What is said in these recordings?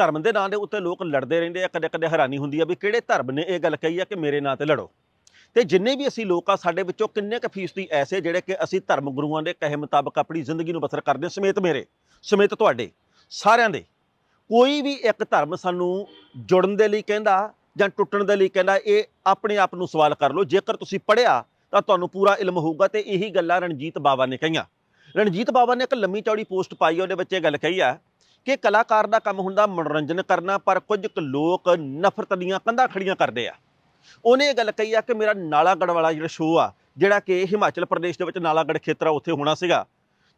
ਧਰਮ ਦੇ ਨਾਂ ਦੇ ਉੱਤੇ ਲੋਕ ਲੜਦੇ ਰਹਿੰਦੇ ਆ ਕਦੇ ਕਦੇ ਹੈਰਾਨੀ ਹੁੰਦੀ ਆ ਵੀ ਕਿਹੜੇ ਧਰਮ ਨੇ ਇਹ ਗੱਲ ਕਹੀ ਆ ਕਿ ਮੇਰੇ ਨਾਂ ਤੇ ਲੜੋ। ਤੇ ਜਿੰਨੇ ਵੀ ਅਸੀਂ ਲੋਕ ਆ, ਸਾਡੇ ਵਿੱਚੋਂ ਕਿੰਨੇ ਕੁ ਫੀਸਦੀ ਐਸੇ ਜਿਹੜੇ ਕਿ ਅਸੀਂ ਧਰਮ ਗੁਰੂਆਂ ਦੇ ਕਹੇ ਮੁਤਾਬਕ ਆਪਣੀ ਜ਼ਿੰਦਗੀ ਨੂੰ ਬਸਰ ਕਰਦੇ ਸਮੇਤ ਮੇਰੇ, ਸਮੇਤ ਤੁਹਾਡੇ, ਸਾਰਿਆਂ ਦੇ। ਕੋਈ ਵੀ ਇੱਕ ਧਰਮ ਸਾਨੂੰ ਜੁੜਨ ਦੇ ਲਈ ਕਹਿੰਦਾ ਜਾਂ ਟੁੱਟਣ ਦੇ ਲਈ ਕਹਿੰਦਾ, ਇਹ ਆਪਣੇ ਆਪ ਨੂੰ ਸਵਾਲ ਕਰ ਲਓ। ਜੇਕਰ ਤੁਸੀਂ ਪੜ੍ਹਿਆ ਤਾਂ ਤੁਹਾਨੂੰ ਪੂਰਾ ਇਲਮ ਹੋਊਗਾ ਤੇ ਇਹੀ ਗੱਲਾਂ ਰਣਜੀਤ ਬਾਵਾ ਨੇ ਕਹੀਆਂ। ਰਣਜੀਤ ਬਾਵਾ ਨੇ ਇੱਕ ਲੰਮੀ ਚੌੜੀ ਪੋਸਟ ਪਾਈ ਉਹਦੇ ਵਿੱਚ ਇਹ ਗੱਲ ਕਹੀ ਆ ਕਿ ਕਲਾਕਾਰ ਦਾ ਕੰਮ ਹੁੰਦਾ ਮਨੋਰੰਜਨ ਕਰਨਾ, ਪਰ ਕੁਝ ਕੁ ਲੋਕ ਨਫ਼ਰਤ ਦੀਆਂ ਕੰਧਾਂ ਖੜੀਆਂ ਕਰਦੇ ਆ। ਉਹਨੇ ਇਹ ਗੱਲ ਕਹੀ ਆ ਕਿ ਮੇਰਾ ਨਾਲਾਗੜ ਵਾਲਾ ਜਿਹੜਾ ਸ਼ੋਅ ਆ, ਜਿਹੜਾ ਕਿ ਹਿਮਾਚਲ ਪ੍ਰਦੇਸ਼ ਦੇ ਵਿੱਚ ਨਾਲਾਗੜ ਖੇਤਰ ਆ, ਉੱਥੇ ਹੋਣਾ ਸੀਗਾ,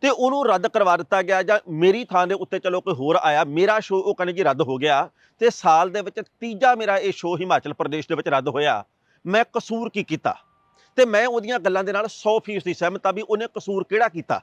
ਤੇ ਉਹਨੂੰ ਰੱਦ ਕਰਵਾ ਦਿੱਤਾ ਗਿਆ ਜਾਂ ਮੇਰੀ ਥਾਂ ਦੇ ਉੱਤੇ ਚਲੋ ਕੋਈ ਹੋਰ ਆਇਆ, ਮੇਰਾ ਸ਼ੋਅ ਉਹ ਕਹਿੰਦੇ ਜੀ ਰੱਦ ਹੋ ਗਿਆ, ਤੇ ਸਾਲ ਦੇ ਵਿੱਚ ਤੀਜਾ ਮੇਰਾ ਇਹ ਸ਼ੋਅ ਹਿਮਾਚਲ ਪ੍ਰਦੇਸ਼ ਦੇ ਵਿੱਚ ਰੱਦ ਹੋਇਆ। ਮੈਂ ਕਸੂਰ ਕੀ ਕੀਤਾ? ਤੇ ਮੈਂ ਉਹਦੀਆਂ ਗੱਲਾਂ ਦੇ ਨਾਲ 100% ਦੀ ਸਹਿਮਤ ਆ ਵੀ ਉਹਨੇ ਕਸੂਰ ਕਿਹੜਾ ਕੀਤਾ?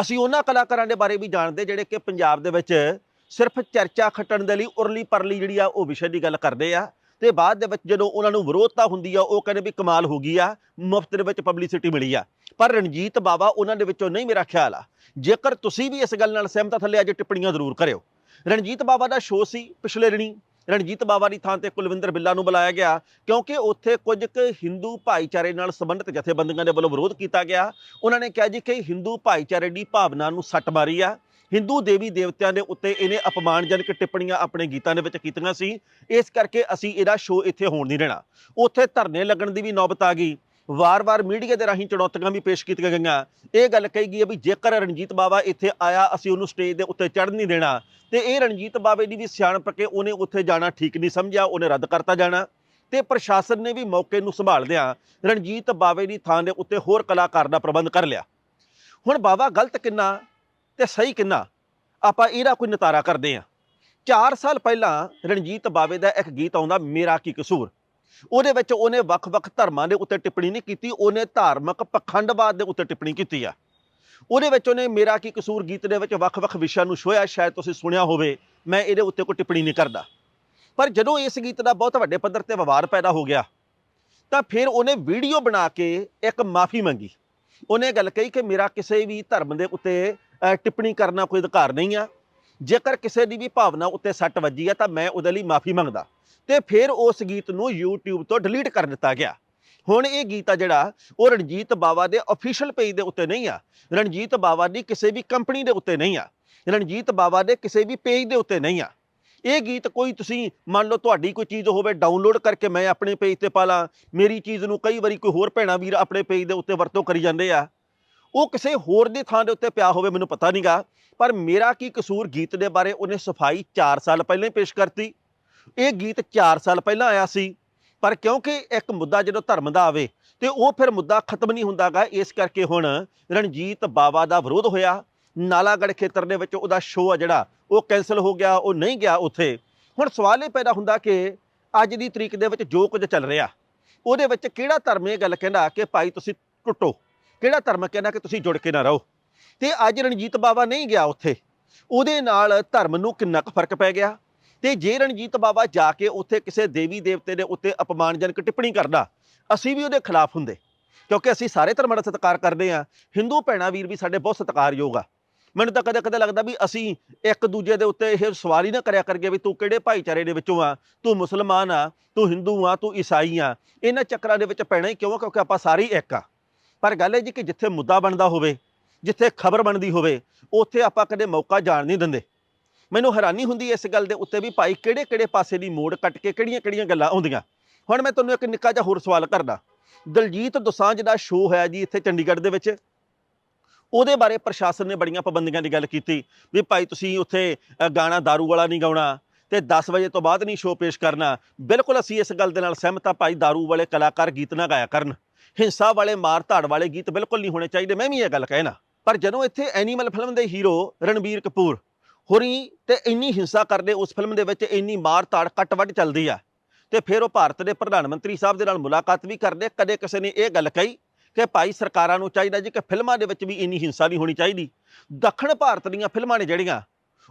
ਅਸੀਂ ਉਹਨਾਂ ਕਲਾਕਾਰਾਂ ਦੇ ਬਾਰੇ ਵੀ ਜਾਣਦੇ ਜਿਹੜੇ ਕਿ ਪੰਜਾਬ ਦੇ ਵਿੱਚ ਸਿਰਫ ਚਰਚਾ ਖੱਟਣ ਦੇ ਲਈ ਉਰਲੀ ਪਰਲੀ ਜਿਹੜੀ ਆ ਉਹ ਵਿਸ਼ੇ ਦੀ ਗੱਲ ਕਰਦੇ ਆ। ਤੇ ਬਾਅਦ ਦੇ ਵਿੱਚ ਜਦੋਂ ਉਹਨਾਂ ਨੂੰ ਵਿਰੋਧਤਾ ਹੁੰਦੀ ਆ, ਉਹ ਕਹਿੰਦੇ ਵੀ ਕਮਾਲ ਹੋ ਗਈ ਆ, ਮੁਫਤ ਦੇ ਵਿੱਚ ਪਬਲਿਸਿਟੀ ਮਿਲੀ ਆ। ਪਰ ਰਣਜੀਤ ਬਾਵਾ ਉਹਨਾਂ ਦੇ ਵਿੱਚੋਂ ਨਹੀਂ ਮੇਰਾ ਖਿਆਲ ਆ। ਜੇਕਰ ਤੁਸੀਂ ਵੀ ਇਸ ਗੱਲ ਨਾਲ ਸਹਿਮਤ ਥੱਲੇ ਅੱਜ ਟਿੱਪਣੀਆਂ ਜ਼ਰੂਰ ਕਰਿਓ। ਰਣਜੀਤ ਬਾਵਾ ਦਾ ਸ਼ੋਅ ਸੀ ਪਿਛਲੇ ਦਿਨੀ ਰਣਜੀਤ ਬਾਵਾ ਦੀ ਥਾਂ ਤੇ ਕੁਲਵਿੰਦਰ ਬਿੱਲਾ ਨੂੰ ਬੁਲਾਇਆ ਗਿਆ, ਕਿਉਂਕਿ ਉੱਥੇ ਕੁਝ ਕੁ ਹਿੰਦੂ ਭਾਈਚਾਰੇ ਨਾਲ ਸੰਬੰਧਿਤ ਜਥੇਬੰਦੀਆਂ ਦੇ ਵੱਲੋਂ ਵਿਰੋਧ ਕੀਤਾ ਗਿਆ। ਉਹਨਾਂ ਨੇ ਕਿਹਾ ਜੀ ਕਿ ਹਿੰਦੂ ਭਾਈਚਾਰੇ ਦੀ ਭਾਵਨਾ ਨੂੰ ਸੱਟ ਮਾਰੀ ਆ। ਹਿੰਦੂ ਦੇਵੀ ਦੇਵਤਿਆਂ ਦੇ ਉੱਤੇ ਇਹਨੇ ਅਪਮਾਨਜਨਕ ਟਿੱਪਣੀਆਂ ਆਪਣੇ ਗੀਤਾਂ ਦੇ ਵਿੱਚ ਕੀਤੀਆਂ ਸੀ। ਇਸ ਕਰਕੇ ਅਸੀਂ ਇਹਦਾ ਸ਼ੋਅ ਇੱਥੇ ਹੋਣ ਨਹੀਂ ਦੇਣਾ। ਉੱਥੇ ਧਰਨੇ ਲੱਗਣ ਦੀ ਵੀ ਨੌਬਤ ਆ ਗਈ। ਵਾਰ-ਵਾਰ ਮੀਡੀਆ ਦੇ ਰਾਹੀਂ ਚੁਣੌਤੀਆਂ ਵੀ ਪੇਸ਼ ਕੀਤੀਆਂ ਗਈਆਂ। ਇਹ ਗੱਲ ਕਹੀ ਗਈ ਹੈ ਵੀ ਜੇਕਰ ਰਣਜੀਤ ਬਾਵਾ ਇੱਥੇ ਆਇਆ, ਅਸੀਂ ਉਹਨੂੰ ਸਟੇਜ ਦੇ ਉੱਤੇ ਚੜ੍ਹਨ ਨਹੀਂ ਦੇਣਾ। ਤੇ ਇਹ ਰਣਜੀਤ ਬਾਵੇ ਦੀ ਵੀ ਸਿਆਣਪ ਕੇ ਉਹਨੇ ਉੱਥੇ ਜਾਣਾ ਠੀਕ ਨਹੀਂ ਸਮਝਿਆ, ਉਹਨੇ ਰੱਦ ਕਰਤਾ ਜਾਣਾ। ਤੇ ਪ੍ਰਸ਼ਾਸਨ ਨੇ ਵੀ ਮੌਕੇ ਨੂੰ ਸੰਭਾਲਦਿਆਂ ਰਣਜੀਤ ਬਾਵੇ ਦੀ ਥਾਂ ਦੇ ਉੱਤੇ ਹੋਰ ਕਲਾਕਾਰ ਦਾ ਪ੍ਰਬੰਧ ਕਰ ਲਿਆ। ਹੁਣ ਬਾਵਾ ਗਲਤ ਕਿੰਨਾ? ਤੇ ਸਹੀ ਕਿੰਨਾ? ਆਪਾਂ ਇਹਦਾ ਕੋਈ ਨਤਾਰਾ ਕਰਦੇ ਹਾਂ। 4 ਸਾਲ ਪਹਿਲਾਂ ਰਣਜੀਤ ਬਾਵੇ ਦਾ ਇੱਕ ਗੀਤ ਆਉਂਦਾ, ਮੇਰਾ ਕੀ ਕਸੂਰ? ਉਹਦੇ ਵਿੱਚ ਉਹਨੇ ਵੱਖ-ਵੱਖ ਧਰਮਾਂ ਦੇ ਉੱਤੇ ਟਿੱਪਣੀ ਨਹੀਂ ਕੀਤੀ, ਉਹਨੇ ਧਾਰਮਿਕ ਪਖੰਡਵਾਦ ਦੇ ਉੱਤੇ ਟਿੱਪਣੀ ਕੀਤੀ ਆ। ਉਹਦੇ ਵਿੱਚ ਉਹਨੇ ਮੇਰਾ ਕੀ ਕਸੂਰ? ਗੀਤ ਦੇ ਵਿੱਚ ਵੱਖ-ਵੱਖ ਵਿਸ਼ਿਆਂ ਨੂੰ ਛੋਇਆ ਸ਼ਾਇਦ ਤੁਸੀਂ ਸੁਣਿਆ ਹੋਵੇ, ਮੈਂ ਇਹਦੇ ਉੱਤੇ ਕੋਈ ਟਿੱਪਣੀ ਨਹੀਂ ਕਰਦਾ। ਪਰ ਜਦੋਂ ਇਸ ਗੀਤ ਦਾ ਬਹੁਤ ਵੱਡੇ ਪੱਧਰ ਤੇ ਵਿਵਾਦ ਪੈਦਾ ਹੋ ਗਿਆ, ਤਾਂ ਫਿਰ ਉਹਨੇ ਵੀਡੀਓ ਬਣਾ ਕੇ ਇੱਕ ਮਾਫੀ ਮੰਗੀ। ਉਹਨੇ ਗੱਲ ਕਹੀ ਕਿ ਮੇਰਾ ਕਿਸੇ ਵੀ ਧਰਮ ਦੇ ਉੱਤੇ ਟਿੱਪਣੀ ਕਰਨਾ ਕੋਈ ਅਧਿਕਾਰ ਨਹੀਂ ਆ। ਜੇਕਰ ਕਿਸੇ ਦੀ ਵੀ ਭਾਵਨਾ ਉੱਤੇ ਸੱਟ ਵੱਜੀ ਆ ਤਾਂ ਮੈਂ ਉਹਦੇ ਲਈ ਮਾਫੀ ਮੰਗਦਾ। ਤੇ ਫਿਰ ਉਸ ਗੀਤ ਨੂੰ YouTube ਤੋਂ ਡਿਲੀਟ ਕਰ ਦਿੱਤਾ ਗਿਆ। ਹੁਣ ਇਹ ਗੀਤ ਆ ਜਿਹੜਾ, ਉਹ ਰਣਜੀਤ ਬਾਵਾ ਦੇ ਅਫੀਸ਼ੀਅਲ ਪੇਜ ਦੇ ਉੱਤੇ ਨਹੀਂ ਆ। ਰਣਜੀਤ ਬਾਵਾ ਦੀ ਕਿਸੇ ਵੀ ਕੰਪਨੀ ਦੇ ਉੱਤੇ ਨਹੀਂ ਆ। ਰਣਜੀਤ ਬਾਵਾ ਦੇ ਕਿਸੇ ਵੀ ਪੇਜ ਦੇ ਉੱਤੇ ਨਹੀਂ ਆ। ਇਹ ਗੀਤ ਕੋਈ ਤੁਸੀਂ ਮੰਨ ਲਓ ਤੁਹਾਡੀ ਕੋਈ ਚੀਜ਼ ਹੋਵੇ ਡਾਊਨਲੋਡ ਕਰਕੇ ਮੈਂ ਆਪਣੇ ਪੇਜ ਤੇ ਪਾ ਲਾਂ। ਮੇਰੀ ਚੀਜ਼ ਨੂੰ ਕਈ ਵਾਰੀ ਕੋਈ ਹੋਰ ਭੈਣਾ ਵੀਰ ਆਪਣੇ ਪੇਜ ਦੇ ਉੱਤੇ ਵਰਤੋਂ ਕਰੀ ਜਾਂਦੇ ਆ। ਉਹ ਕਿਸੇ ਹੋਰ ਦੀ ਥਾਂ ਦੇ ਉੱਤੇ ਪਿਆ ਹੋਵੇ, ਮੈਨੂੰ ਪਤਾ ਨਹੀਂਗਾ ਪਰ ਮੇਰਾ ਕੀ ਕਸੂਰ ਗੀਤ ਦੇ ਬਾਰੇ ਉਹਨੇ ਸਫ਼ਾਈ 4 ਸਾਲ ਪਹਿਲਾਂ ਹੀ ਪੇਸ਼ ਕਰਤੀ। ਇਹ ਗੀਤ 4 ਸਾਲ ਪਹਿਲਾਂ ਆਇਆ ਸੀ। ਪਰ ਕਿਉਂਕਿ ਇੱਕ ਮੁੱਦਾ ਜਦੋਂ ਧਰਮ ਦਾ ਆਵੇ, ਤੇ ਉਹ ਫਿਰ ਮੁੱਦਾ ਖਤਮ ਨਹੀਂ ਹੁੰਦਾਗਾ। ਇਸ ਕਰਕੇ ਹੁਣ ਰਣਜੀਤ ਬਾਵਾ ਦਾ ਵਿਰੋਧ ਹੋਇਆ। ਨਾਲਾਗੜ ਖੇਤਰ ਦੇ ਵਿੱਚ ਉਹਦਾ ਸ਼ੋਅ ਆ ਜਿਹੜਾ, ਉਹ ਕੈਨਸਲ ਹੋ ਗਿਆ, ਉਹ ਨਹੀਂ ਗਿਆ ਉੱਥੇ। ਹੁਣ ਸਵਾਲ ਇਹ ਪੈਦਾ ਹੁੰਦਾ ਕਿ ਅੱਜ ਦੀ ਤਰੀਕ ਦੇ ਵਿੱਚ ਜੋ ਕੁਝ ਚੱਲ ਰਿਹਾ, ਉਹਦੇ ਵਿੱਚ ਕਿਹੜਾ ਧਰਮ ਇਹ ਗੱਲ ਕਹਿੰਦਾ ਕਿ ਭਾਈ ਤੁਸੀਂ ਟੁੱਟੋ। ਕਿਹੜਾ ਧਰਮ ਕਹਿੰਦਾ ਕਿ ਤੁਸੀਂ ਜੁੜ ਕੇ ਨਾ ਰਹੋ? ਤੇ ਅੱਜ ਰਣਜੀਤ ਬਾਵਾ ਨਹੀਂ ਗਿਆ ਉੱਥੇ। ਉਹਦੇ ਨਾਲ ਧਰਮ ਨੂੰ ਕਿੰਨਾ ਕੁ ਫ਼ਰਕ ਪੈ ਗਿਆ? ਤੇ ਜੇ ਰਣਜੀਤ ਬਾਵਾ ਜਾ ਕੇ ਉੱਥੇ ਕਿਸੇ ਦੇਵੀ ਦੇਵਤੇ ਦੇ ਉੱਤੇ ਅਪਮਾਨਜਨਕ ਟਿੱਪਣੀ ਕਰਦਾ, ਅਸੀਂ ਵੀ ਉਹਦੇ ਖਿਲਾਫ ਹੁੰਦੇ। ਕਿਉਂਕਿ ਅਸੀਂ ਸਾਰੇ ਧਰਮਾਂ ਦਾ ਸਤਿਕਾਰ ਕਰਦੇ ਹਾਂ। ਹਿੰਦੂ ਭੈਣਾਂ ਵੀਰ ਵੀ ਸਾਡੇ ਬਹੁਤ ਸਤਿਕਾਰਯੋਗ ਆ। ਮੈਨੂੰ ਤਾਂ ਕਦੇ ਕਦੇ ਲੱਗਦਾ ਵੀ ਅਸੀਂ ਇੱਕ ਦੂਜੇ ਦੇ ਉੱਤੇ ਇਹ ਸਵਾਲ ਹੀ ਨਾ ਕਰਿਆ ਕਰਗੇ ਵੀ ਤੂੰ ਕਿਹੜੇ ਭਾਈਚਾਰੇ ਦੇ ਵਿੱਚੋਂ ਆ? ਤੂੰ ਮੁਸਲਮਾਨ ਆ, ਤੂੰ ਹਿੰਦੂ ਆ, ਤੂੰ ਈਸਾਈ ਆ। ਇਹਨਾਂ ਚੱਕਰਾਂ ਦੇ ਵਿੱਚ ਪੈਣਾ ਹੀ ਕਿਉਂ ਕਿਉਂਕਿ ਆਪਾਂ ਸਾਰੇ ਹੀ ਇੱਕ ਆ। ਪਰ ਗੱਲ ਇਹ ਜੀ ਕਿ ਜਿੱਥੇ ਮੁੱਦਾ ਬਣਦਾ ਹੋਵੇ ਜਿੱਥੇ ਖਬਰ ਬਣਦੀ ਹੋਵੇ ਉੱਥੇ ਆਪਾਂ ਕਦੇ ਮੌਕਾ ਜਾਣ ਨਹੀਂ ਦਿੰਦੇ ਮੈਨੂੰ ਹੈਰਾਨੀ ਹੁੰਦੀ ਇਸ ਗੱਲ ਦੇ ਉੱਤੇ ਵੀ ਭਾਈ ਕਿਹੜੇ ਕਿਹੜੇ ਪਾਸੇ ਦੀ ਮੋੜ ਕੱਟ ਕੇ ਕਿਹੜੀਆਂ ਕਿਹੜੀਆਂ ਗੱਲਾਂ ਆਉਂਦੀਆਂ ਹੁਣ ਮੈਂ ਤੁਹਾਨੂੰ ਇੱਕ ਨਿੱਕਾ ਜਿਹਾ ਹੋਰ ਸਵਾਲ ਕਰਦਾ ਦਲਜੀਤ ਦੋਸਾਂਝ ਦਾ ਸ਼ੋਅ ਹੋਇਆ ਜੀ ਇੱਥੇ ਚੰਡੀਗੜ੍ਹ ਦੇ ਵਿੱਚ ਉਹਦੇ ਬਾਰੇ ਪ੍ਰਸ਼ਾਸਨ ਨੇ ਬੜੀਆਂ ਪਾਬੰਦੀਆਂ ਦੀ ਗੱਲ ਕੀਤੀ ਵੀ ਭਾਈ ਤੁਸੀਂ ਉੱਥੇ ਅ, ਗਾਣਾ दारू ਵਾਲਾ ਨਹੀਂ ਗਾਉਣਾ ਤੇ 10 ਵਜੇ ਤੋਂ ਬਾਅਦ ਨਹੀਂ ਸ਼ੋਅ ਪੇਸ਼ ਕਰਨਾ ਬਿਲਕੁਲ ਅਸੀਂ ਇਸ ਗੱਲ ਦੇ ਨਾਲ ਸਹਿਮਤ ਹਾਂ ਭਾਈ दारू ਵਾਲੇ ਕਲਾਕਾਰ ਗੀਤ ਨਾ ਗਾਇਆ ਕਰਨ ਹਿੰਸਾ ਵਾਲੇ, ਮਾਰ ਧਾੜ ਵਾਲੇ ਗੀਤ ਬਿਲਕੁਲ ਨਹੀਂ ਹੋਣੇ ਚਾਹੀਦੇ, ਮੈਂ ਵੀ ਇਹ ਗੱਲ ਕਹਿਣਾ। ਪਰ ਜਦੋਂ ਇੱਥੇ ਐਨੀਮਲ ਫਿਲਮ ਦੇ ਹੀਰੋ ਰਣਬੀਰ ਕਪੂਰ ਹੋਰੀ ਤੇ ਇੰਨੀ ਹਿੰਸਾ ਕਰਦੇ, ਉਸ ਫਿਲਮ ਦੇ ਵਿੱਚ ਇੰਨੀ ਮਾਰ ਧਾੜ ਕੱਟ ਵੱਢ ਚੱਲਦੀ ਆ, ਤੇ ਫਿਰ ਉਹ ਭਾਰਤ ਦੇ ਪ੍ਰਧਾਨ ਮੰਤਰੀ ਸਾਹਿਬ ਦੇ ਨਾਲ ਮੁਲਾਕਾਤ ਵੀ ਕਰਦੇ, ਕਦੇ ਕਿਸੇ ਨੇ ਇਹ ਗੱਲ ਕਹੀ ਕਿ ਭਾਈ ਸਰਕਾਰਾਂ ਨੂੰ ਚਾਹੀਦਾ ਜੀ ਕਿ ਫਿਲਮਾਂ ਦੇ ਵਿੱਚ ਵੀ ਇੰਨੀ ਹਿੰਸਾ ਨਹੀਂ ਹੋਣੀ ਚਾਹੀਦੀ। ਦੱਖਣ ਭਾਰਤ ਦੀਆਂ ਫਿਲਮਾਂ ਨੇ ਜਿਹੜੀਆਂ,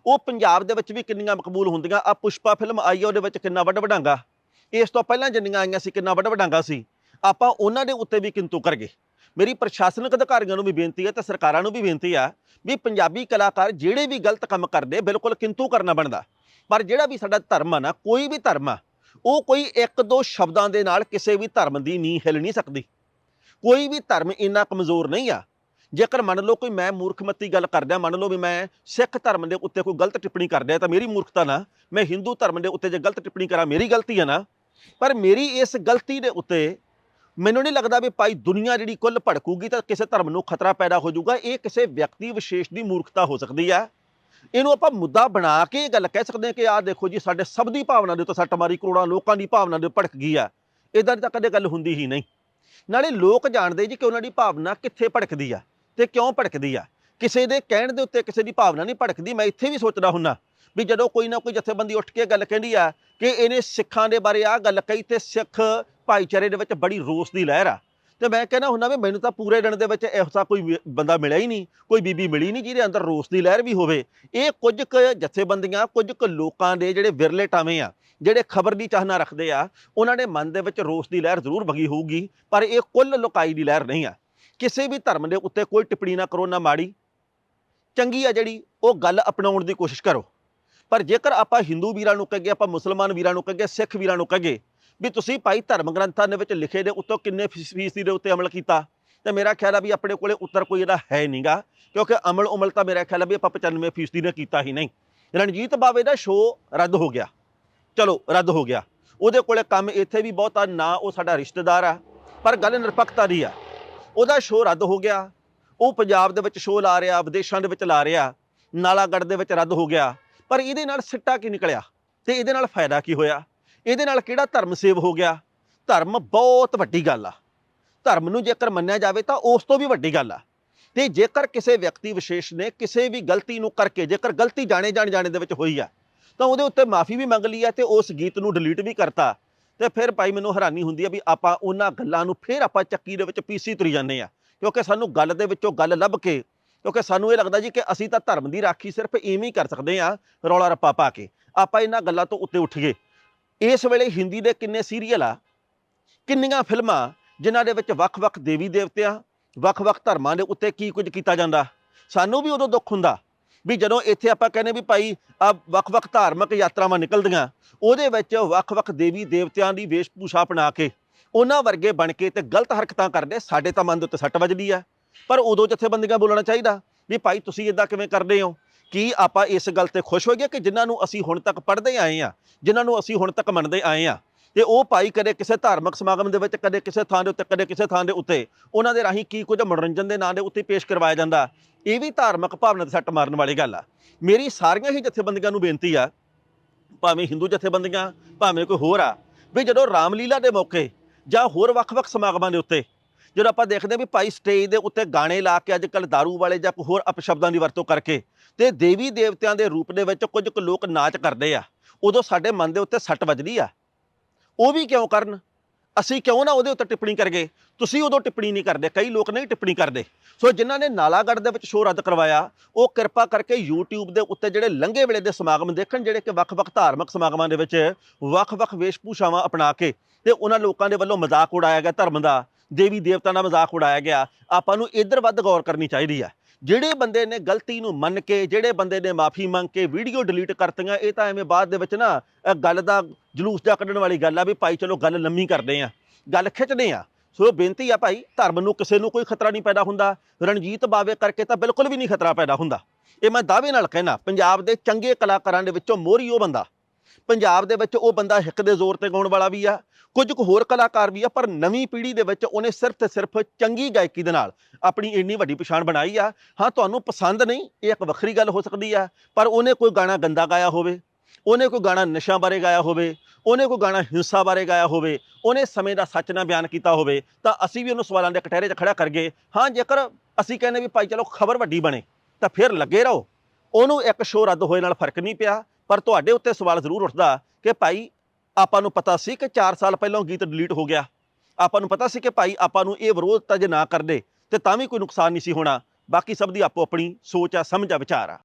ਉਹ ਪੰਜਾਬ ਦੇ ਵਿੱਚ ਵੀ ਕਿੰਨੀਆਂ ਮਕਬੂਲ ਹੁੰਦੀਆਂ ਆ ਪੁਸ਼ਪਾ ਫਿਲਮ ਆਈ ਆ, ਉਹਦੇ ਵਿੱਚ ਕਿੰਨਾ ਵੱਡ ਵਡਾਂਗਾ ਇਸ ਤੋਂ ਪਹਿਲਾਂ ਜਿੰਨੀਆਂ ਆਈਆਂ ਸੀ, ਕਿੰਨਾ ਵੱਡ ਵਡਾਂਗਾ ਸੀ। ਆਪਾਂ ਉਹਨਾਂ ਦੇ ਉੱਤੇ ਵੀ ਕਿੰਤੂ ਕਰਗੇ। ਮੇਰੀ ਪ੍ਰਸ਼ਾਸਨਿਕ ਅਧਿਕਾਰੀਆਂ ਨੂੰ ਵੀ ਬੇਨਤੀ ਹੈ ਤੇ ਸਰਕਾਰਾਂ ਨੂੰ ਵੀ ਬੇਨਤੀ ਆ ਵੀ ਪੰਜਾਬੀ ਕਲਾਕਾਰ ਜਿਹੜੇ ਵੀ ਗਲਤ ਕੰਮ ਕਰਦੇ ਬਿਲਕੁਲ ਕਿੰਤੂ ਕਰਨਾ ਬਣਦਾ। ਪਰ ਜਿਹੜਾ ਵੀ ਸਾਡਾ ਧਰਮ ਆ ਨਾ, ਕੋਈ ਵੀ ਧਰਮ ਆ, ਉਹ ਕੋਈ ਇੱਕ ਦੋ ਸ਼ਬਦਾਂ ਦੇ ਨਾਲ ਕਿਸੇ ਵੀ ਧਰਮ ਦੀ ਨੀਂਹ ਹਿੱਲ ਨਹੀਂ ਸਕਦੀ। ਕੋਈ ਵੀ ਧਰਮ ਇੰਨਾ ਕਮਜ਼ੋਰ ਨਹੀਂ ਆ। ਜੇਕਰ ਮੰਨ ਲਓ ਕੋਈ ਮੈਂ ਮੂਰਖਮਤੀ ਗੱਲ ਕਰਦਾ, ਮੰਨ ਲਓ ਵੀ ਮੈਂ ਸਿੱਖ ਧਰਮ ਦੇ ਉੱਤੇ ਕੋਈ ਗਲਤ ਟਿੱਪਣੀ ਕਰਦਾ, ਤਾਂ ਮੇਰੀ ਮੂਰਖਤਾ ਨਾ, ਮੈਂ ਹਿੰਦੂ ਧਰਮ ਦੇ ਉੱਤੇ ਜੇ ਗਲਤ ਟਿੱਪਣੀ ਕਰਾਂ, ਮੇਰੀ ਗਲਤੀ ਆ ਨਾ। ਪਰ ਮੇਰੀ ਇਸ ਗਲਤੀ ਦੇ ਉੱਤੇ ਮੈਨੂੰ ਨਹੀਂ ਲੱਗਦਾ ਵੀ ਭਾਈ ਦੁਨੀਆ ਜਿਹੜੀ ਕੁੱਲ ਭੜਕੂਗੀ ਤਾਂ ਕਿਸੇ ਧਰਮ ਨੂੰ ਖਤਰਾ ਪੈਦਾ ਹੋ ਜਾਊਗਾ, ਇਹ ਕਿਸੇ ਵਿਅਕਤੀ ਵਿਸ਼ੇਸ਼ ਦੀ ਮੂਰਖਤਾ ਹੋ ਸਕਦੀ ਹੈ ਇਹਨੂੰ ਆਪਾਂ ਮੁੱਦਾ ਬਣਾ ਕੇ ਇਹ ਗੱਲ ਕਹਿ ਸਕਦੇ ਹਾਂ ਕਿ ਆਹ ਦੇਖੋ ਜੀ, ਸਾਡੇ ਸਭ ਦੀ ਭਾਵਨਾ ਦੇ ਉੱਤੇ ਸੱਟ ਮਾਰੀ, ਕਰੋੜਾਂ ਲੋਕਾਂ ਦੀ ਭਾਵਨਾ ਦੇ ਭੜਕ ਗਈ ਆ। ਇਦਾਂ ਦੀ ਤਾਂ ਕਦੇ ਗੱਲ ਹੁੰਦੀ ਹੀ ਨਹੀਂ। ਨਾਲੇ ਲੋਕ ਜਾਣਦੇ ਜੀ ਕਿ ਉਹਨਾਂ ਦੀ ਭਾਵਨਾ ਕਿੱਥੇ ਭੜਕਦੀ ਆ ਤੇ ਕਿਉਂ ਭੜਕਦੀ ਆ। ਕਿਸੇ ਦੇ ਕਹਿਣ ਦੇ ਉੱਤੇ ਕਿਸੇ ਦੀ ਭਾਵਨਾ ਨਹੀਂ ਭੜਕਦੀ, ਮੈਂ ਇੱਥੇ ਵੀ ਸੋਚਦਾ ਹੁੰਨਾ ਵੀ ਜਦੋਂ ਕੋਈ ਨਾ ਕੋਈ ਜਥੇਬੰਦੀ ਉੱਠ ਕੇ ਗੱਲ ਕਹਿੰਦੀ ਆ ਕਿ ਇਹਨੇ ਸਿੱਖਾਂ ਦੇ ਬਾਰੇ ਆਹ ਗੱਲ ਕਹੀ ਤੇ ਸਿੱਖ ਭਾਈਚਾਰੇ ਦੇ ਵਿੱਚ ਬੜੀ ਰੋਸ ਦੀ ਲਹਿਰ ਆ। ਤੇ ਮੈਂ ਕਹਿੰਦਾ ਹੁੰਦਾ ਵੀ ਮੈਨੂੰ ਤਾਂ ਪੂਰੇ ਦਿਨ ਦੇ ਵਿੱਚ ਇਹੋ ਜਿਹਾ ਕੋਈ ਵੀ ਬੰਦਾ ਮਿਲਿਆ ਹੀ ਨਹੀਂ, ਕੋਈ ਬੀਬੀ ਮਿਲੀ ਨਹੀਂ ਜਿਹਦੇ ਅੰਦਰ ਰੋਸ ਦੀ ਲਹਿਰ ਵੀ ਹੋਵੇ। ਇਹ ਕੁਝ ਕੁ ਜਥੇਬੰਦੀਆਂ, ਕੁਝ ਕੁ ਲੋਕਾਂ ਦੇ ਜਿਹੜੇ ਵਿਰਲੇ ਟਾਵੇਂ ਆ, ਜਿਹੜੇ ਖਬਰ ਦੀ ਚਾਹਨਾ ਰੱਖਦੇ ਆ, ਉਹਨਾਂ ਦੇ ਮਨ ਦੇ ਵਿੱਚ ਰੋਸ ਦੀ ਲਹਿਰ ਜ਼ਰੂਰ ਵਗੀ ਹੋਊਗੀ, ਪਰ ਇਹ ਕੁੱਲ ਲੁਕਾਈ ਦੀ ਲਹਿਰ ਨਹੀਂ ਆ। ਕਿਸੇ ਵੀ ਧਰਮ ਦੇ ਉੱਤੇ ਕੋਈ ਟਿੱਪਣੀ ਨਾ ਕਰੋ, ਨਾ ਮਾੜੀ। ਚੰਗੀ ਆ ਜਿਹੜੀ, ਉਹ ਗੱਲ ਅਪਣਾਉਣ ਦੀ ਕੋਸ਼ਿਸ਼ ਕਰੋ। ਪਰ ਜੇਕਰ ਆਪਾਂ ਹਿੰਦੂ ਵੀਰਾਂ ਨੂੰ ਕਹਗੇ ਆਪਾਂ ਮੁਸਲਮਾਨ ਵੀਰਾਂ ਨੂੰ ਕਹਗੇ ਸਿੱਖ ਵੀਰਾਂ ਨੂੰ ਕਹਗੇ ਵੀ ਤੁਸੀਂ ਭਾਈ ਧਰਮ ਗ੍ਰੰਥਾਂ ਦੇ ਵਿੱਚ ਲਿਖੇ ਦੇ ਉੱਤੋਂ ਕਿੰਨੇ ਫੀਸ- ਫੀਸਦੀ ਦੇ ਉੱਤੇ ਅਮਲ ਕੀਤਾ? ਤੇ ਮੇਰਾ ਖਿਆਲ ਆ ਵੀ ਆਪਣੇ ਕੋਲੇ ਉੱਤਰ ਕੋਈ ਇਹਦਾ ਹੈ ਨਹੀਂਗਾ ਕਿਉਂਕਿ ਅਮਲ ਉਮਲ ਤਾਂ ਮੇਰਾ ਖਿਆਲ ਆ ਵੀ ਆਪਾਂ 95 ਫੀਸਦੀ ਨੇ ਕੀਤਾ ਹੀ ਨਹੀਂ। ਰਣਜੀਤ ਬਾਵੇ ਦਾ ਸ਼ੋਅ ਰੱਦ ਹੋ ਗਿਆ। ਚਲੋ, ਰੱਦ ਹੋ ਗਿਆ। ਉਹਦੇ ਕੋਲੇ ਕੰਮ ਇੱਥੇ ਵੀ ਬਹੁਤਾ ਨਾ ਉਹ ਸਾਡਾ ਰਿਸ਼ਤੇਦਾਰ ਆ, ਪਰ ਗੱਲ ਨਿਰਪੱਖਤਾ ਦੀ ਆ। ਉਹਦਾ ਸ਼ੋਅ ਰੱਦ ਹੋ ਗਿਆ। ਉਹ ਪੰਜਾਬ ਦੇ ਵਿੱਚ ਸ਼ੋਅ ਲਾ ਰਿਹਾ, ਵਿਦੇਸ਼ਾਂ ਦੇ ਵਿੱਚ ਲਾ ਰਿਹਾ, ਨਾਲਾਗੜ੍ਹ ਦੇ ਵਿੱਚ ਰੱਦ ਹੋ ਗਿਆ। ਪਰ ਇਹਦੇ ਨਾਲ ਸਿੱਟਾ ਕੀ ਨਿਕਲਿਆ? ਤੇ ਇਹਦੇ ਨਾਲ ਫਾਇਦਾ ਕੀ ਹੋਇਆ? ਇਹਦੇ ਨਾਲ ਕਿਹੜਾ ਧਰਮ ਸੇਵ ਹੋ ਗਿਆ? ਧਰਮ ਬਹੁਤ ਵੱਡੀ ਗੱਲ ਆ। ਧਰਮ ਨੂੰ ਜੇਕਰ ਮੰਨਿਆ ਜਾਵੇ ਤਾਂ ਉਸ ਤੋਂ ਵੀ ਵੱਡੀ ਗੱਲ ਆ। ਤੇ ਜੇਕਰ ਕਿਸੇ ਵਿਅਕਤੀ ਵਿਸ਼ੇਸ਼ ਨੇ ਕਿਸੇ ਵੀ ਗਲਤੀ ਨੂੰ ਕਰਕੇ, ਜੇਕਰ ਗਲਤੀ ਜਾਣੇ ਜਾਣ ਜਾਣੇ ਦੇ ਵਿੱਚ ਹੋਈ ਆ, ਤਾਂ ਉਹਦੇ ਉੱਤੇ ਮਾਫੀ ਵੀ ਮੰਗ ਲਈ ਆ ਤੇ ਉਸ ਗੀਤ ਨੂੰ ਡਿਲੀਟ ਵੀ ਕਰਤਾ। ਤੇ ਫਿਰ ਭਾਈ ਮੈਨੂੰ ਹੈਰਾਨੀ ਹੁੰਦੀ ਆ ਵੀ ਆਪਾਂ ਉਹਨਾਂ ਗੱਲਾਂ ਨੂੰ ਫਿਰ ਆਪਾਂ ਚੱਕੀ ਦੇ ਵਿੱਚ ਪੀਸੀ ਤੁਰੀ ਜਾਂਦੇ ਆ, ਕਿਉਂਕਿ ਸਾਨੂੰ ਗੱਲ ਦੇ ਵਿੱਚੋਂ ਗੱਲ ਲੱਭ ਕੇ, ਕਿਉਂਕਿ ਸਾਨੂੰ ਇਹ ਲੱਗਦਾ ਜੀ ਕਿ ਅਸੀਂ ਤਾਂ ਧਰਮ ਦੀ ਰਾਖੀ ਸਿਰਫ ਇਵੇਂ ਹੀ ਕਰ ਸਕਦੇ ਆ ਰੌਲਾ ਰੱਪਾ ਪਾ ਕੇ। ਆਪਾਂ ਇਹਨਾਂ ਗੱਲਾਂ ਤੋਂ ਉੱਤੇ ਉੱਠ ਗਏ। ਇਸ ਵੇਲੇ ਹਿੰਦੀ ਦੇ ਕਿੰਨੇ ਸੀਰੀਅਲ ਆ? ਕਿੰਨੀਆਂ ਫਿਲਮਾਂ ਜਿਨ੍ਹਾਂ ਦੇ ਵਿੱਚ ਵੱਖ-ਵੱਖ ਦੇਵੀ ਦੇਵਤਿਆਂ, ਵੱਖ-ਵੱਖ ਧਰਮਾਂ ਦੇ ਉੱਤੇ ਕੀ ਕੁਝ ਕੀਤਾ ਜਾਂਦਾ? ਸਾਨੂੰ ਵੀ ਉਦੋਂ ਦੁੱਖ ਹੁੰਦਾ ਵੀ ਜਦੋਂ ਇੱਥੇ ਆਪਾਂ ਕਹਿੰਦੇ ਵੀ ਭਾਈ ਆ ਵੱਖ-ਵੱਖ ਧਾਰਮਿਕ ਯਾਤਰਾਵਾਂ ਨਿਕਲਦੀਆਂ, ਉਹਦੇ ਵਿੱਚ ਵੱਖ-ਵੱਖ ਦੇਵੀ ਦੇਵਤਿਆਂ ਦੀ ਵੇਸ਼ਭੂਸ਼ਾ ਅਪਣਾ ਕੇ ਉਹਨਾਂ ਵਰਗੇ ਬਣ ਕੇ ਤੇ ਗਲਤ ਹਰਕਤਾਂ ਕਰਦੇ, ਸਾਡੇ ਤਾਂ ਮਨ ਦੇ ਉੱਤੇ ਸੱਟ ਵੱਜਦੀ ਆ। ਪਰ ਉਦੋਂ ਜਥੇਬੰਦੀਆਂ ਬੋਲਣਾ ਚਾਹੀਦਾ ਵੀ ਭਾਈ ਤੁਸੀਂ ਇਦਾਂ ਕਿਵੇਂ ਕਰਦੇ ਹੋ? ਕੀ ਆਪਾਂ ਇਸ ਗੱਲ ਤੇ ਖੁਸ਼ ਹੋਈਏ ਕਿ ਜਿਨ੍ਹਾਂ ਨੂੰ ਅਸੀਂ ਹੁਣ ਤੱਕ ਪੜ੍ਹਦੇ ਆਏ ਆ ਜਿਨ੍ਹਾਂ ਨੂੰ ਅਸੀਂ ਹੁਣ ਤੱਕ ਮੰਨਦੇ ਆਏ ਆ ਤੇ ਉਹ ਭਾਈ ਕਦੇ ਕਿਸੇ ਧਾਰਮਿਕ ਸਮਾਗਮ ਦੇ ਵਿੱਚ, ਕਦੇ ਕਿਸੇ ਥਾਂ ਦੇ ਉੱਤੇ, ਕਦੇ ਕਿਸੇ ਥਾਂ ਦੇ ਉੱਤੇ ਉਹਨਾਂ ਦੇ ਰਾਹੀਂ ਕੀ ਕੁਝ ਮਨੋਰੰਜਨ ਦੇ ਨਾਂ ਦੇ ਉੱਤੇ ਪੇਸ਼ ਕਰਵਾਇਆ ਜਾਂਦਾ, ਇਹ ਵੀ ਧਾਰਮਿਕ ਭਾਵਨਾ ਦੇ ਸੱਟ ਮਾਰਨ ਵਾਲੀ ਗੱਲ ਆ। ਮੇਰੀ ਸਾਰੀਆਂ ਹੀ ਜਥੇਬੰਦੀਆਂ ਨੂੰ ਬੇਨਤੀ ਆ, ਭਾਵੇਂ ਹਿੰਦੂ ਜਥੇਬੰਦੀਆਂ, ਭਾਵੇਂ ਕੋਈ ਹੋਰ ਆ, ਵੀ ਜਦੋਂ ਰਾਮਲੀਲਾ ਦੇ ਮੌਕੇ ਜਾਂ ਹੋਰ ਵੱਖ-ਵੱਖ ਸਮਾਗਮਾਂ ਦੇ ਉੱਤੇ ਜਦੋਂ ਆਪਾਂ ਦੇਖਦੇ ਹਾਂ ਵੀ ਭਾਈ ਸਟੇਜ ਦੇ ਉੱਤੇ ਗਾਣੇ ਲਾ ਕੇ ਅੱਜ ਕੱਲ दारू ਵਾਲੇ ਜਾਂ ਕੋਈ ਹੋਰ ਅਪਸ਼ਬਦਾਂ ਦੀ ਵਰਤੋਂ ਕਰਕੇ ਤੇ ਦੇਵੀ ਦੇਵਤਿਆਂ ਦੇ ਰੂਪ ਦੇ ਵਿੱਚ ਕੁਝ ਕੁ ਲੋਕ ਨਾਚ ਕਰਦੇ ਆ, ਉਦੋਂ ਸਾਡੇ ਮਨ ਦੇ ਉੱਤੇ ਸੱਟ ਵੱਜਦੀ ਆ। ਉਹ ਵੀ ਕਿਉਂ ਕਰਨ? ਅਸੀਂ ਕਿਉਂ ਨਾ ਉਹਦੇ ਉੱਤੇ ਟਿੱਪਣੀ ਕਰਗੇ ਤੁਸੀਂ ਉਦੋਂ ਟਿੱਪਣੀ ਨਹੀਂ ਕਰਦੇ, ਕਈ ਲੋਕ ਨਹੀਂ ਟਿੱਪਣੀ ਕਰਦੇ। ਸੋ ਜਿਨ੍ਹਾਂ ਨੇ ਨਾਲਾਗੜ੍ਹ ਦੇ ਵਿੱਚ ਸ਼ੋਅ ਰੱਦ ਕਰਵਾਇਆ, ਉਹ ਕਿਰਪਾ ਕਰਕੇ YouTube ਦੇ ਉੱਤੇ ਜਿਹੜੇ ਲੰਘੇ ਵੇਲੇ ਦੇ ਸਮਾਗਮ ਦੇਖਣ, ਜਿਹੜੇ ਕਿ ਵੱਖ-ਵੱਖ ਧਾਰਮਿਕ ਸਮਾਗਮਾਂ ਦੇ ਵਿੱਚ ਵੱਖ-ਵੱਖ ਵੇਸ਼ਭੂਸ਼ਾਵਾਂ ਅਪਣਾ ਕੇ ਤੇ ਉਹਨਾਂ ਲੋਕਾਂ ਦੇ ਵੱਲੋਂ ਮਜ਼ਾਕ ਉਡਾਇਆ ਗਿਆ ਧਰਮ ਦਾ ਦੇਵੀ ਦੇਵਤਾ ਦਾ ਮਜ਼ਾਕ ਉਡਾਇਆ ਗਿਆ। ਆਪਾਂ ਨੂੰ ਇਧਰ ਵੱਧ ਗੌਰ ਕਰਨੀ ਚਾਹੀਦੀ ਆ ਜਿਹੜੇ ਬੰਦੇ ਨੇ ਗਲਤੀ ਨੂੰ ਮੰਨ ਕੇ ਜਿਹੜੇ ਬੰਦੇ ਨੇ ਮਾਫੀ ਮੰਗ ਕੇ ਵੀਡੀਓ ਡਿਲੀਟ ਕਰਤੀਆਂ ਇਹ ਤਾਂ ਐਵੇਂ ਬਾਅਦ ਦੇ ਵਿੱਚ ਨਾ ਅ, ਗੱਲ ਦਾ ਜਲੂਸ ਜਾ ਕੱਢਣ ਵਾਲੀ ਗੱਲ ਆ ਵੀ ਭਾਈ ਚਲੋ ਗੱਲ ਲੰਮੀ ਕਰਦੇ ਆ ਗੱਲ ਖਿੱਚਦੇ ਆ। ਸੋ ਬੇਨਤੀ ਆ ਭਾਈ ਧਰਮ ਨੂੰ ਕਿਸੇ ਨੂੰ ਕੋਈ ਖਤਰਾ ਨਹੀਂ ਪੈਦਾ ਹੁੰਦਾ। ਰਣਜੀਤ ਬਾਵੇ ਕਰਕੇ ਤਾਂ ਬਿਲਕੁਲ ਵੀ ਨਹੀਂ ਖਤਰਾ ਪੈਦਾ ਹੁੰਦਾ। ਇਹ ਮੈਂ ਦਾਅਵੇ ਨਾਲ ਕਹਿਣਾ ਪੰਜਾਬ ਦੇ ਚੰਗੇ ਕਲਾਕਾਰਾਂ ਦੇ ਵਿੱਚੋਂ ਮੋਹਰੀ ਉਹ ਬੰਦਾ। ਪੰਜਾਬ ਦੇ ਵਿੱਚ ਉਹ ਬੰਦਾ ਹਿੱਕ ਦੇ ਜ਼ੋਰ ਤੇ ਗਾਉਣ ਵਾਲਾ ਵੀ ਆ, ਕੁਝ ਕੁ ਹੋਰ ਕਲਾਕਾਰ ਵੀ ਆ, ਪਰ ਨਵੀਂ ਪੀੜ੍ਹੀ ਦੇ ਵਿੱਚ ਉਹਨੇ ਸਿਰਫ ਤੇ ਸਿਰਫ ਚੰਗੀ ਗਾਇਕੀ ਦੇ ਨਾਲ ਆਪਣੀ ਇੰਨੀ ਵੱਡੀ ਪਛਾਣ ਬਣਾਈ ਆ। ਹਾਂ, ਤੁਹਾਨੂੰ ਪਸੰਦ ਨਹੀਂ, ਇਹ ਇੱਕ ਵੱਖਰੀ ਗੱਲ ਹੋ ਸਕਦੀ ਆ, ਪਰ ਉਹਨੇ ਕੋਈ ਗਾਣਾ ਗੰਦਾ ਗਾਇਆ ਹੋਵੇ, ਉਹਨੇ ਕੋਈ ਗਾਣਾ ਨਸ਼ਾ ਬਾਰੇ ਗਾਇਆ ਹੋਵੇ, ਉਹਨੇ ਕੋਈ ਗਾਣਾ ਹਿੰਸਾ ਬਾਰੇ ਗਾਇਆ ਹੋਵੇ, ਉਹਨੇ ਸਮੇਂ ਦਾ ਸੱਚ ਨਾ ਬਿਆਨ ਕੀਤਾ ਹੋਵੇ, ਤਾਂ ਅਸੀਂ ਵੀ ਉਹਨੂੰ ਸਵਾਲਾਂ ਦੇ ਕਟਹਿਰੇ 'ਚ ਖੜਾ ਕਰ ਹਾਂ, ਜੇਕਰ ਅਸੀਂ ਕਹਿੰਦੇ ਵੀ ਭਾਈ ਚਲੋ ਖਬਰ ਵੱਡੀ ਬਣੇ, ਤਾਂ ਫਿਰ ਲੱਗੇ ਰਹੋ। ਉਹਨੂੰ ਇੱਕ ਸ਼ੋਅ ਰੱਦ ਹੋਏ ਨਾਲ ਫ਼ਰਕ ਨਹੀਂ ਪਿਆ ਪਰ ਤੁਹਾਡੇ ਉੱਤੇ ਸਵਾਲ ਜ਼ਰੂਰ ਉੱਠਦਾ ਕਿ ਭਾਈ ਆਪਾਂ ਨੂੰ ਪਤਾ ਸੀ ਕਿ 4 ਸਾਲ ਪਹਿਲਾਂ ਗੀਤ ਡਿਲੀਟ ਹੋ ਗਿਆ। ਆਪਾਂ ਨੂੰ ਪਤਾ ਸੀ ਕਿ ਭਾਈ ਆਪਾਂ ਨੂੰ ਇਹ ਵਿਰੋਧ ਤਾਂ ਜੇ ਨਾ ਕਰਦੇ, ਤੇ ਤਾਂ ਵੀ ਕੋਈ ਨੁਕਸਾਨ ਨਹੀਂ ਸੀ ਹੋਣਾ। ਬਾਕੀ ਸਭ ਦੀ ਆਪੋ ਆਪਣੀ ਸੋਚ ਆ, ਸਮਝ ਆ, ਵਿਚਾਰ ਆ।